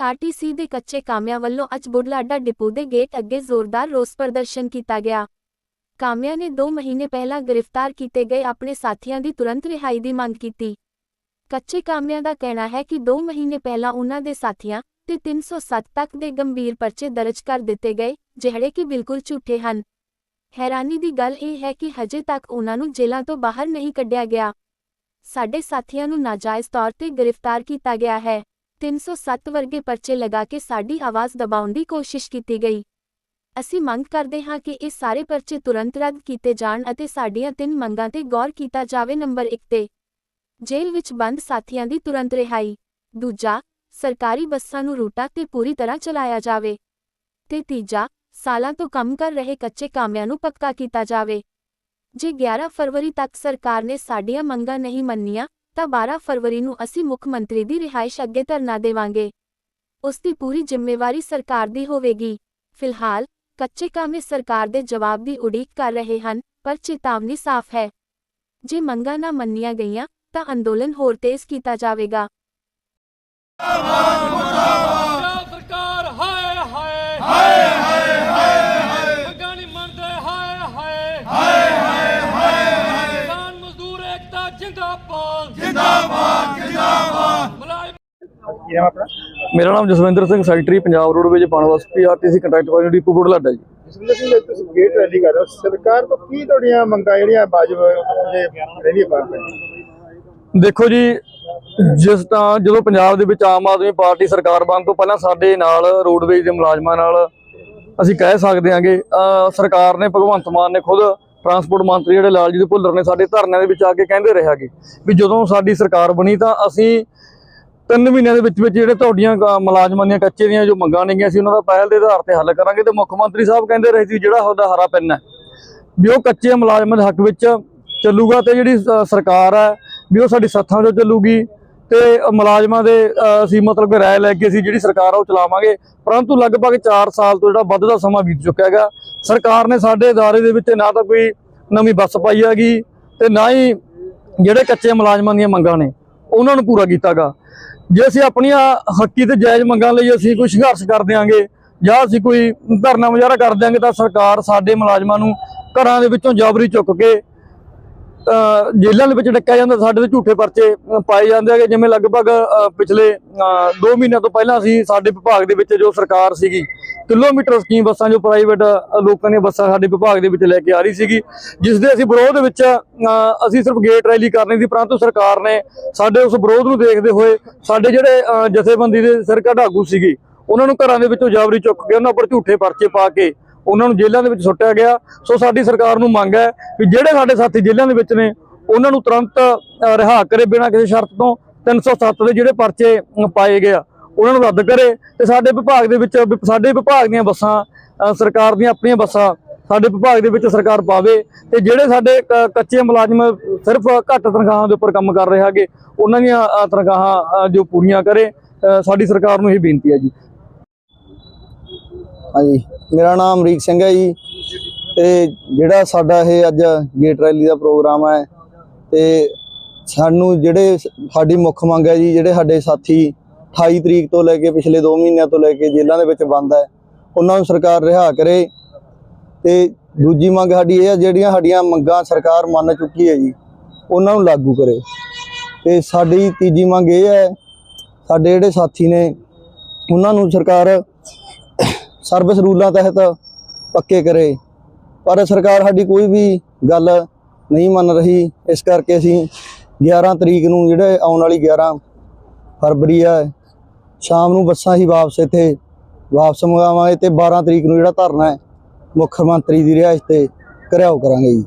PRTC ਦੇ ਕੱਚੇ ਕਾਮਿਆਂ ਵੱਲੋਂ ਅੱਜ ਬੁਢਲਾਡਾ ਡਿਪੂ ਦੇ ਗੇਟ ਅੱਗੇ ਜ਼ੋਰਦਾਰ ਰੋਸ ਪ੍ਰਦਰਸ਼ਨ ਕੀਤਾ ਗਿਆ। ਕਾਮਿਆਂ ਨੇ 2 ਮਹੀਨੇ ਪਹਿਲਾਂ ਗ੍ਰਿਫਤਾਰ ਕੀਤੇ ਗਏ ਆਪਣੇ ਸਾਥੀਆਂ ਦੀ ਤੁਰੰਤ ਰਿਹਾਈ ਦੀ ਮੰਗ ਕੀਤੀ। ਕੱਚੇ ਕਾਮਿਆਂ ਦਾ ਕਹਿਣਾ ਹੈ ਕਿ 2 ਮਹੀਨੇ ਪਹਿਲਾਂ ਉਹਨਾਂ ਦੇ ਸਾਥੀਆਂ ਤੇ 307 ਤੱਕ ਦੇ ਗੰਭੀਰ ਪਰਚੇ ਦਰਜ ਕਰ ਦਿੱਤੇ ਗਏ, ਜਿਹੜੇ ਕਿ ਬਿਲਕੁਲ ਝੂਠੇ ਹਨ। ਹੈਰਾਨੀ ਦੀ ਗੱਲ ਇਹ ਹੈ ਕਿ ਹਜੇ ਤੱਕ ਉਹਨਾਂ ਨੂੰ ਜੇਲ੍ਹਾਂ ਤੋਂ ਬਾਹਰ ਨਹੀਂ ਕੱਢਿਆ ਗਿਆ। ਸਾਡੇ ਸਾਥੀਆਂ ਨੂੰ ਨਾਜਾਇਜ਼ ਤੌਰ ਤੇ ਗ੍ਰਿਫਤਾਰ ਕੀਤਾ ਗਿਆ ਹੈ। 307 ਵਰਗੇ ਪਰਚੇ ਲਗਾ ਕੇ ਸਾਡੀ ਆਵਾਜ਼ ਦਬਾਉਣ ਦੀ ਕੋਸ਼ਿਸ਼ ਕੀਤੀ ਗਈ। ਅਸੀਂ ਮੰਗ ਕਰਦੇ ਹਾਂ ਕਿ ਇਹ ਸਾਰੇ ਪਰਚੇ ਤੁਰੰਤ ਰੱਦ ਕੀਤੇ ਜਾਣ ਅਤੇ ਸਾਡੀਆਂ ਤਿੰਨ ਮੰਗਾਂ ਤੇ ਗੌਰ ਕੀਤਾ ਜਾਵੇ। ਨੰਬਰ 1 ਤੇ ਜੇਲ੍ਹ ਵਿੱਚ ਬੰਦ ਸਾਥੀਆਂ ਦੀ ਤੁਰੰਤ ਰਿਹਾਈ। ਦੂਜਾ, ਸਰਕਾਰੀ ਬੱਸਾਂ ਨੂੰ ਰੂਟਾਂ ਤੇ ਪੂਰੀ ਤਰ੍ਹਾਂ ਚਲਾਇਆ ਜਾਵੇ। ਤੇ ਤੀਜਾ, ਸਾਲਾਂ ਤੋਂ ਕੰਮ ਕਰ ਰਹੇ ਕੱਚੇ ਕਾਮਿਆਂ ਨੂੰ ਪੱਕਾ ਕੀਤਾ ਜਾਵੇ। ਜੇ 11 ਫਰਵਰੀ ਤੱਕ ਸਰਕਾਰ ਨੇ ਸਾਡੀਆਂ ਮੰਗਾਂ ਨਹੀਂ ਮੰਨੀਆਂ ਤਾਂ 12 ਫਰਵਰੀ ਨੂੰ ਅਸੀਂ ਮੁੱਖ ਮੰਤਰੀ ਦੀ ਰਿਹਾਇਸ਼ ਅੱਗੇ ਧਰਨਾ ਦੇਵਾਂਗੇ। ਉਸ ਦੀ ਪੂਰੀ ਜ਼ਿੰਮੇਵਾਰੀ ਸਰਕਾਰ ਦੀ ਹੋਵੇਗੀ। ਫਿਲਹਾਲ, ਕੱਚੇ ਕਾਮੇ ਸਰਕਾਰ ਦੇ ਜਵਾਬ ਦੀ ਉਡੀਕ ਕਰ ਰਹੇ ਹਨ, ਪਰ ਚੇਤਾਵਨੀ ਸਾਫ਼ ਹੈ। ਜੇ ਮੰਗਾਂ ਨਾ ਮੰਨੀਆਂ ਗਈਆਂ, ਤਾਂ ਅੰਦੋਲਨ ਹੋਰ ਤੇਜ਼ ਕੀਤਾ ਜਾਵੇਗਾ ਪੰਜਾਬ ਸਰਕਾਰ ਹਾਏ ਹਾਏ ਹਾਏ ਹਾਏ ਹਾਏ ਮੰਗਾਂ ਨਹੀਂ ਮੰਨਦੇ ਹਾਏ ਹਾਏ ਹਾਏ ਹਾਏ ਹਾਏ ਕਿਸਾਨ ਮਜ਼ਦੂਰ ਏਕਤਾ ਜਿੰਦਾਬਾਦ ਜਿੰਦਾਬਾਦ ਜਿੰਦਾਬਾਦ ਮਲਾਈ ਕੀ ਨਾਮ ਆਪਣਾ? ਮੇਰਾ ਨਾਮ Jaswinder Singh secretary Punjab roadways Punbus PRTC contract ਵਾਲੀ ਡਿਪੂ ਬੁਢਲਾਡਾ ਜੀ। ਜਿਸਲੇ ਤੁਸੀਂ ਤੁਸੀਂ ਗੇਟ ਰੈਲੀ ਕਰ ਰਹੇ ਹੋ। ਸਰਕਾਰ ਤੋਂ ਕੀ ਤੁਹਾਡੀਆਂ ਮੰਗਾਂ ਜਿਹੜੀਆਂ ਵਾਜਬ ਜੇ ਰਹਿੰਦੀਆਂ ਪਾਰ ਦੇਖੋ ਜੀ ਜਿਸ ਤਾਂ ਜਦੋਂ ਪੰਜਾਬ ਦੇ ਵਿੱਚ ਆਮ ਆਦਮੀ ਪਾਰਟੀ ਸਰਕਾਰ ਬਣਨ ਤੋਂ ਪਹਿਲਾਂ ਸਾਡੇ ਨਾਲ ਰੋਡਵੇਜ ਦੇ ਮੁਲਾਜ਼ਮਾਂ ਨਾਲ ਅਸੀਂ ਕਹਿ ਸਕਦੇ ਹਾਂਗੇ ਸਰਕਾਰ ਨੇ ਭਗਵੰਤ ਮਾਨ ਨੇ ਖੁਦ ਟਰਾਂਸਪੋਰਟ ਮੰਤਰੀ ਜਿਹੜੇ ਲਾਲਜੀਤ ਭੁੱਲਰ ਨੇ ਸਾਡੇ ਧਰਨਿਆਂ ਦੇ ਵਿੱਚ ਆ ਕੇ ਕਹਿੰਦੇ ਰਹੇਗੇ ਵੀ ਜਦੋਂ ਸਾਡੀ ਸਰਕਾਰ ਬਣੀ ਤਾਂ ਅਸੀਂ ਤਿੰਨ ਮਹੀਨਿਆਂ ਦੇ ਵਿੱਚ ਵਿੱਚ ਜਿਹੜੇ ਤੁਹਾਡੀਆਂ ਕ- ਮੁਲਾਜ਼ਮਾਂ ਦੀਆਂ ਕੱਚੇ ਦੀਆਂ ਜੋ ਮੰਗਾਂ ਨੇਗੀਆਂ ਸੀ ਉਹਨਾਂ ਦਾ ਪਹਿਲ ਦੇ ਆਧਾਰ ਤੇ ਹੱਲ ਕਰਾਂਗੇ ਤੇ ਮੁੱਖ ਮੰਤਰੀ ਸਾਹਿਬ ਕਹਿੰਦੇ ਰਹੇ ਸੀ ਜਿਹੜਾ ਤੁਹਾਡਾ ਹਰਾ ਪੈਨ ਹੈ ਵੀ ਉਹ ਕੱਚੇ ਮੁਲਾਜ਼ਮਾਂ ਦੇ ਹੱਕ ਵਿੱਚ ਚੱਲੂਗਾ ਤੇ ਜਿਹੜੀ ਸਰਕਾਰ ਹੈ ਵੀ ਉਹ ਸਾਡੀ ਸੱਥਾਂ 'ਚੋਂ ਚੱਲੂਗੀ ਤੇ ਮੁਲਾਜ਼ਮਾਂ ਦੇ ਅਸੀਂ ਮਤਲਬ ਕਿ ਰਾਏ ਲੈ ਕੇ ਅਸੀਂ ਜਿਹੜੀ ਸਰਕਾਰ ਆ ਉਹ ਚਲਾਵਾਂਗੇ। ਪਰੰਤੂ ਲਗਭਗ 4 ਸਾਲ ਤੋਂ ਜਿਹੜਾ ਵੱਧ ਦਾ ਸਮਾਂ ਬੀਤ ਚੁੱਕਾ ਹੈਗਾ, ਸਰਕਾਰ ਨੇ ਸਾਡੇ ਅਦਾਰੇ ਦੇ ਵਿੱਚ ਨਾ ਤਾਂ ਕੋਈ ਨਵੀਂ ਬੱਸ ਪਾਈ ਹੈਗੀ ਤੇ ਨਾ ਹੀ ਜਿਹੜੇ ਕੱਚੇ ਮੁਲਾਜ਼ਮਾਂ ਦੀਆਂ ਮੰਗਾਂ ਨੇ, ਉਹਨਾਂ ਨੂੰ ਪੂਰਾ ਕੀਤਾਗਾ ਜੇ ਅਸੀਂ ਆਪਣੀਆਂ ਹੱਕੀ ਤੇ ਜਾਇਜ਼ ਮੰਗਾਂ ਲਈ ਅਸੀਂ ਕੋਈ ਸੰਘਰਸ਼ ਕਰ ਦਿਆਂਗੇ ਜਾਂ ਅਸੀਂ ਕੋਈ ਧਰਨਾ ਮੁਜ਼ਾਹਰਾ ਕਰ ਦਿਆਂਗੇ ਤਾਂ ਸਰਕਾਰ ਸਾਡੇ ਮੁਲਾਜ਼ਮਾਂ ਨੂੰ ਘਰਾਂ ਦੇ ਵਿੱਚੋਂ ਜਬਰੀ ਚੁੱਕ ਕੇ ਜੇਲ੍ਹਾਂ ਦੇ ਵਿੱਚ ਡੱਕਿਆ ਜਾਂਦਾ ਸਾਡੇ ਤੇ ਝੂਠੇ ਪਰਚੇ ਪਾਏ ਜਾਂਦੇ ਹੈਗੇ। ਜਿਵੇਂ ਲਗਭਗ ਪਿਛਲੇ 2 ਮਹੀਨਿਆਂ ਤੋਂ ਪਹਿਲਾਂ ਅਸੀਂ ਸਾਡੇ ਵਿਭਾਗ ਦੇ ਵਿੱਚ ਜੋ ਸਰਕਾਰ ਸੀਗੀ ਕਿਲੋਮੀਟਰ ਸਕੀਮ ਬੱਸਾਂ ਜੋ ਪ੍ਰਾਈਵੇਟ ਲੋਕਾਂ ਦੀਆਂ ਬੱਸਾਂ ਸਾਡੇ ਵਿਭਾਗ ਦੇ ਵਿੱਚ ਲੈ ਕੇ ਆ ਰਹੀ ਸੀਗੀ ਜਿਸ ਦੇ ਅਸੀਂ ਵਿਰੋਧ ਦੇ ਵਿੱਚ ਅ, ਅਸੀਂ ਸਿਰਫ ਗੇਟ ਰੈਲੀ ਕਰਨੀ ਸੀ ਪਰੰਤੂ ਸਰਕਾਰ ਨੇ ਸਾਡੇ ਉਸ ਵਿਰੋਧ ਨੂੰ ਦੇਖਦੇ ਹੋਏ ਸਾਡੇ ਜਿਹੜੇ ਅ, ਜਥੇਬੰਦੀ ਦੇ ਸਿਰ ਕਢਾਗੂ ਸੀਗੇ ਉਹਨਾਂ ਨੂੰ ਘਰਾਂ ਦੇ ਵਿੱਚੋਂ ਜਾਵਰੀ ਚੁੱਕ ਕੇ ਉਹਨਾਂ ਉੱਪਰ ਝੂਠੇ ਪਰਚੇ ਪਾ ਕੇ ਉਹਨਾਂ ਨੂੰ ਜੇਲ੍ਹਾਂ ਦੇ ਵਿੱਚ ਸੁੱਟਿਆ ਗਿਆ। ਸੋ ਸਾਡੀ ਸਰਕਾਰ ਨੂੰ ਮੰਗ ਹੈ ਵੀ ਜਿਹੜੇ ਸਾਡੇ ਸਾਥੀ ਜੇਲ੍ਹਾਂ ਦੇ ਵਿੱਚ ਨੇ, ਉਹਨਾਂ ਨੂੰ ਤੁਰੰਤ ਰਿਹਾ ਕਰੇ ਬਿਨਾਂ ਕਿਸੇ ਸ਼ਰਤ ਤੋਂ। 307 ਦੇ ਜਿਹੜੇ ਪਰਚੇ ਪਾਏ ਗਏ ਆ, ਉਹਨਾਂ ਨੂੰ ਰੱਦ ਕਰੇ ਤੇ ਸਾਡੇ ਵਿਭਾਗ ਦੇ ਵਿੱਚ ਸਾਡੇ ਵਿਭਾਗ ਦੀਆਂ ਬੱਸਾਂ ਸਰਕਾਰ ਦੀਆਂ ਆਪਣੀਆਂ ਬੱਸਾਂ ਸਾਡੇ ਵਿਭਾਗ ਦੇ ਵਿੱਚ ਸਰਕਾਰ ਪਾਵੇ ਤੇ ਜਿਹੜੇ ਸਾਡੇ ਕ- ਕੱਚੇ ਮੁਲਾਜ਼ਮ ਸਿਰਫ ਘੱਟ ਤਨਖਾਹਾਂ ਦੇ ਉੱਪਰ ਕੰਮ ਕਰ ਰਹੇ ਹੈਗੇ, ਉਹਨਾਂ ਦੀਆਂ ਤਨਖਾਹਾਂ ਜੋ ਪੂਰੀਆਂ ਕਰੇ ਸਾਡੀ ਸਰਕਾਰ ਨੂੰ ਇਹ ਬੇਨਤੀ ਹੈ ਜੀ। ਹਾਂਜੀ। ਮੇਰਾ ਨਾਮ ਅਮਰੀਕ ਸਿੰਘ ਹੈ ਜੀ। ਤੇ ਜਿਹੜਾ ਸਾਡਾ ਇਹ ਅੱਜ ਗੇਟ ਰੈਲੀ ਦਾ ਪ੍ਰੋਗਰਾਮ ਹੈ, ਤੇ ਸਾਨੂੰ ਜਿਹੜੇ ਸਾਡੀ ਮੁੱਖ ਮੰਗ ਹੈ ਜੀ, ਜਿਹੜੇ ਸਾਡੇ ਸਾਥੀ 28 ਤਰੀਕ ਤੋਂ ਲੈ ਕੇ ਪਿਛਲੇ 2 ਮਹੀਨਿਆਂ ਤੋਂ ਲੈ ਕੇ ਜੇਲ੍ਹਾਂ ਦੇ ਵਿੱਚ ਬੰਦ ਹੈ, ਉਹਨਾਂ ਨੂੰ ਸਰਕਾਰ ਰਿਹਾ ਕਰੇ। ਤੇ ਦੂਜੀ ਮੰਗ ਸਾਡੀ ਇਹ ਹੈ, ਜਿਹੜੀਆਂ ਸਾਡੀਆਂ ਮੰਗਾਂ ਸਰਕਾਰ ਮੰਨ ਚੁੱਕੀ ਹੈ ਜੀ, ਉਹਨਾਂ ਨੂੰ ਲਾਗੂ ਕਰੇ। ਤੇ ਸਾਡੀ ਤੀਜੀ ਮੰਗ ਇਹ ਹੈ, ਸਾਡੇ ਜਿਹੜੇ ਸਾਥੀ ਨੇ, ਉਹਨਾਂ ਨੂੰ ਸਰਕਾਰ ਸਰਵਿਸ ਰੂਲਾਂ ਤਹਿਤ ਪੱਕੇ ਕਰੇ। ਪਰ ਸਰਕਾਰ ਸਾਡੀ ਕੋਈ ਵੀ ਗੱਲ ਨਹੀਂ ਮੰਨ ਰਹੀ। ਇਸ ਕਰਕੇ ਅਸੀਂ 11 ਤਰੀਕ ਨੂੰ ਜਿਹੜੇ ਆਉਣ ਵਾਲੀ 11 ਫਰਵਰੀ ਹੈ ਸ਼ਾਮ ਨੂੰ ਬੱਸਾਂ ਹੀ ਵਾਪਸ ਇੱਥੇ ਵਾਪਸ ਮੰਗਾਵਾਂਗੇ ਤੇ 12 ਤਰੀਕ ਨੂੰ ਜਿਹੜਾ ਧਰਨਾ ਹੈ ਮੁੱਖ ਮੰਤਰੀ ਦੀ ਰਿਹਾਇਸ਼ ਤੇ ਘਿਰਾਓ ਕਰਾਂਗੇ ਜੀ।